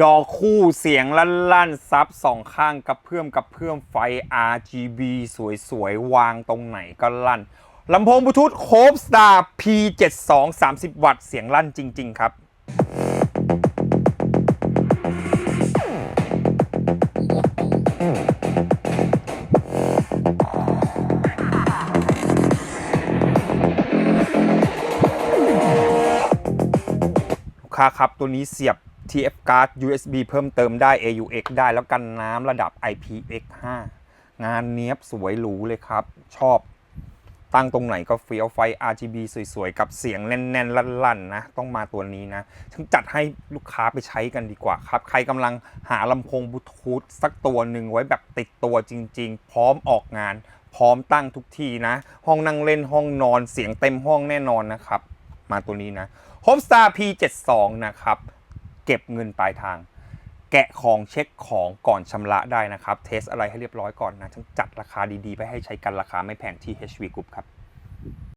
ดอกคู่เสียงลั่นๆซับสองข้างกับเพื่อมกับเพื่อมไฟ RGB สวยๆ วางตรงไหนก็ลั่นลำโพงบลูทูธโคบสตาร์ P72 30 วัตต์เสียงลั่นจริง ๆ ครับลูกค้าครับตัวนี้เสียบ TF card USB เพิ่มเติมได้ AUX ได้แล้วกันน้ำระดับ IPX5 งานเนี้ยบสวยหรูเลยครับ ชอบตั้งตรงไหนก็เฟี้ยวไฟ RGB สวยๆ กับเสียงแน่นๆ ลั่นๆ นะ ต้องมาตัวนี้นะฉันจัดให้ลูกค้าไปใช้กันดีกว่าครับ ใครกำลังหาลำโพงบลูทูธสักตัวหนึ่งไว้แบบติดตัวจริงๆ พร้อมออกงาน พร้อมตั้งทุกทีนะ ห้องนั่งเล่นห้องนอนเสียงเต็มห้องแน่นอนนะครับ มาตัวนี้นะ Homestar P72 นะครับ เก็บเงินปลายทาง แกะของเช็คของก่อนชำระได้นะครับ เทสอะไรให้เรียบร้อยก่อนนะทั้งจัดราคาดีๆ ไปให้ใช้กันราคาไม่แพงที่ HV Group ครับ